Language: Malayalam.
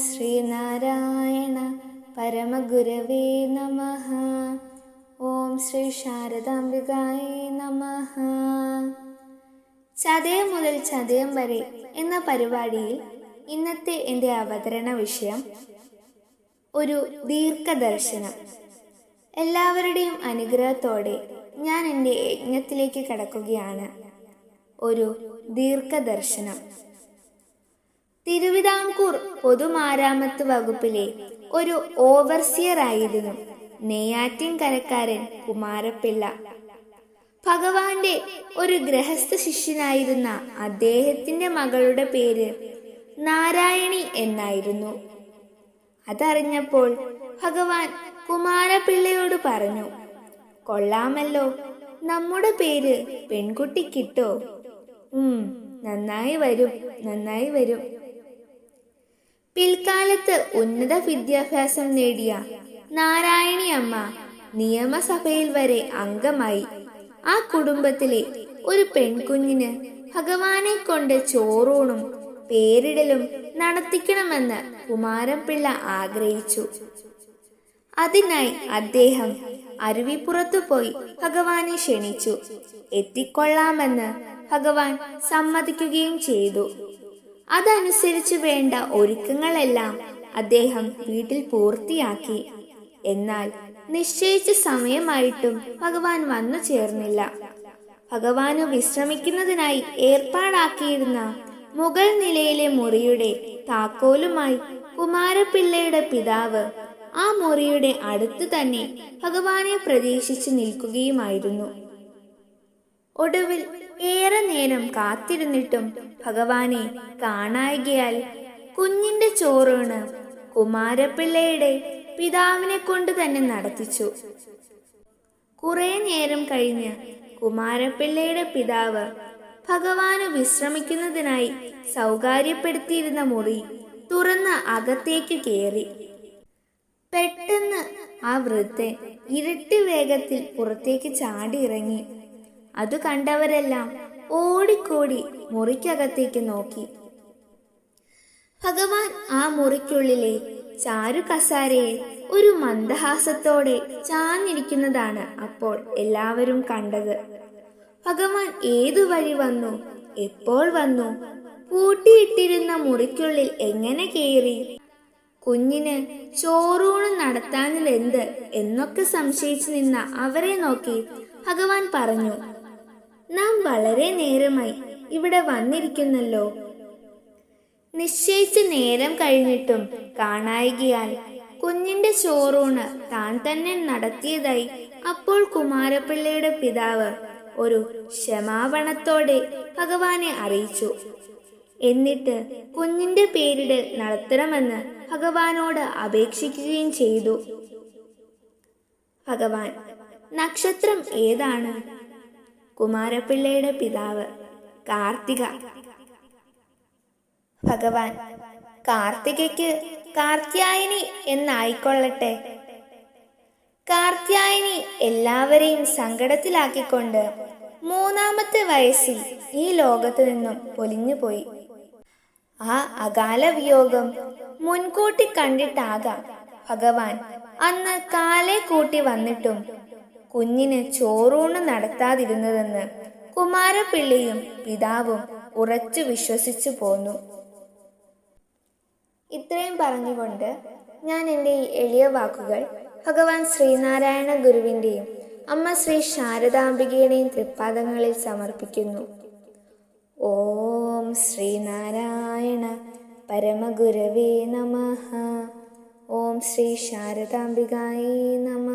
ശ്രീനാരായണ പരമഗുരവേ നമ. ഓം ശ്രീ ശാരദാംബികായ നമ. ചതയം മുതൽ ചതയം വരെ എന്ന പരിപാടിയിൽ ഇന്നത്തെ എന്റെ അവതരണ വിഷയം ഒരു ദീർഘദർശനം. എല്ലാവരുടെയും അനുഗ്രഹത്തോടെ ഞാൻ എന്റെ യജ്ഞത്തിലേക്ക് കടക്കുകയാണ്. ഒരു ദീർഘദർശനം. തിരുവിതാംകൂർ പൊതുമാരാമത്ത് വകുപ്പിലെ ഒരു ഓവർസിയർ ആയിരുന്നു നെയ്യാറ്റിൻകരക്കാരൻ കുമാരപ്പിള്ള. ഭഗവാന്റെ ഒരു ഗൃഹസ്ഥ ശിഷ്യനായിരുന്ന അദ്ദേഹത്തിന്റെ മകളുടെ പേര് നാരായണി എന്നായിരുന്നു. അതറിഞ്ഞപ്പോൾ ഭഗവാൻ കുമാരപിള്ളയോട് പറഞ്ഞു കൊള്ളാമല്ലോ നമ്മുടെ പേര് പെൺകുട്ടിക്കിട്ടോ? ഉം നന്നായി വരും നന്നായി വരും. പിൽക്കാലത്ത് ഉന്നത വിദ്യാഭ്യാസം നേടിയ നാരായണി അമ്മ നിയമസഭയിൽ വരെ അംഗമായി. ആ കുടുംബത്തിലെ ഒരു പെൺകുഞ്ഞിന് ഭഗവാനെ കൊണ്ട് ചോറൂണും പേരിടലും നടത്തിക്കണമെന്ന് കുമാരൻപിള്ള ആഗ്രഹിച്ചു. അതിനായി അദ്ദേഹം അരുവിപ്പുറത്തു പോയി ഭഗവാനെ ക്ഷണിച്ചു. എത്തിക്കൊള്ളാമെന്ന് ഭഗവാൻ സമ്മതിക്കുകയും ചെയ്തു. അതനുസരിച്ച് വേണ്ട ഒരുക്കങ്ങളെല്ലാം അദ്ദേഹം വീട്ടിൽ പൂർത്തിയാക്കി. എന്നാൽ നിശ്ചയിച്ച സമയമായിട്ടും ഭഗവാൻ വന്നു ചേർന്നില്ല. ഭഗവാന് വിശ്രമിക്കുന്നതിനായി ഏർപ്പാടാക്കിയിരുന്ന മുഗൾ നിലയിലെ മുറിയുടെ താക്കോലുമായി കുമാരപിള്ളയുടെ പിതാവ് ആ മുറിയുടെ അടുത്ത് തന്നെ ഭഗവാനെ പ്രതീക്ഷിച്ചു നിൽക്കുകയുമായിരുന്നു. ഒടുവിൽ ഏറെ നേരം കാത്തിരുന്നിട്ടും ഭഗവാനെ കാണായികയാൽ കുഞ്ഞിന്റെ ചോറൂണ് കുമാരപിള്ളയുടെ പിതാവിനെ കൊണ്ട് തന്നെ നടത്തിച്ചു. കുറെ നേരം കഴിഞ്ഞ് കുമാരപിള്ളയുടെ പിതാവ് ഭഗവാന് വിശ്രമിക്കുന്നതിനായി സൗകര്യപ്പെടുത്തിയിരുന്ന മുറി തുറന്ന് അകത്തേക്ക് കയറി പെട്ടെന്ന് ആ വൃദ്ധൻ ഇരട്ടി വേഗത്തിൽ പുറത്തേക്ക് ചാടി ഇറങ്ങി അത് കണ്ടവരെല്ലാം ഓടിക്കോടി മുറിക്കകത്തേക്ക് നോക്കി. ഭഗവാൻ ആ മുറിക്കുള്ളിലെ ചാരു കസാരയെ ഒരു മന്ദഹാസത്തോടെ ചാഞ്ഞിരിക്കുന്നതാണ് അപ്പോൾ എല്ലാവരും കണ്ടത്. ഭഗവാൻ ഏതു വഴി വന്നു എപ്പോൾ വന്നു പൂട്ടിയിട്ടിരുന്ന മുറിക്കുള്ളിൽ എങ്ങനെ കയറി കുഞ്ഞിന് ചോറൂണ് നടത്താനിലെന്ത് എന്നൊക്കെ സംശയിച്ചു നിന്ന അവരെ നോക്കി ഭഗവാൻ പറഞ്ഞു നാം വളരെ നേരമായി ഇവിടെ വന്നിരിക്കുന്നല്ലോ. നിശ്ചയിച്ച നേരം കഴിഞ്ഞിട്ടും കാണായികയാൽ കുഞ്ഞിന്റെ ചോറൂണ് താൻ തന്നെ നടത്തിയതായി അപ്പോൾ കുമാരപിള്ളയുടെ പിതാവ് ഒരു ക്ഷമാപണത്തോടെ ഭഗവാനെ അറിയിച്ചു. എന്നിട്ട് കുഞ്ഞിന്റെ പേരിട് നടത്തണമെന്ന് ഭഗവാനോട് അപേക്ഷിക്കുകയും ചെയ്തു. ഭഗവാൻ നക്ഷത്രം ഏതാണ്? കുമാരപിള്ളയുടെ പിതാവ് കാർത്തിക. ഭഗവാൻ കാർത്തികയ്ക്ക് കാർത്യായനി എന്നായിക്കൊള്ളട്ടെ. കാർത്യായനി എല്ലാവരെയും സങ്കടത്തിലാക്കിക്കൊണ്ട് മൂന്നാമത്തെ വയസ്സിൽ ഈ ലോകത്തു നിന്നും പൊലിഞ്ഞുപോയി ആ അകാല വിയോഗം മുൻകൂട്ടി കണ്ടിട്ടാകാം ഭഗവാൻ അന്ന് കാലെ കൂട്ടി വന്നിട്ടും കുഞ്ഞിന് ചോറൂണ് നടത്താതിരുന്നതെന്ന് കുമാരപിള്ളിയും പിതാവും ഉറച്ചു വിശ്വസിച്ചു പോന്നു. ഇത്രയും പറഞ്ഞുകൊണ്ട് ഞാൻ എന്റെ ഈ എളിയ വാക്കുകൾ ഭഗവാൻ ശ്രീനാരായണ ഗുരുവിന്റെയും അമ്മ ശ്രീ ശാരദാംബികയുടെയും തൃപ്പാദങ്ങളിൽ സമർപ്പിക്കുന്നു. ഓം ശ്രീനാരായണ പരമഗുരവേ നമ. ഓം ശ്രീ ശാരദാംബികായേ നമ.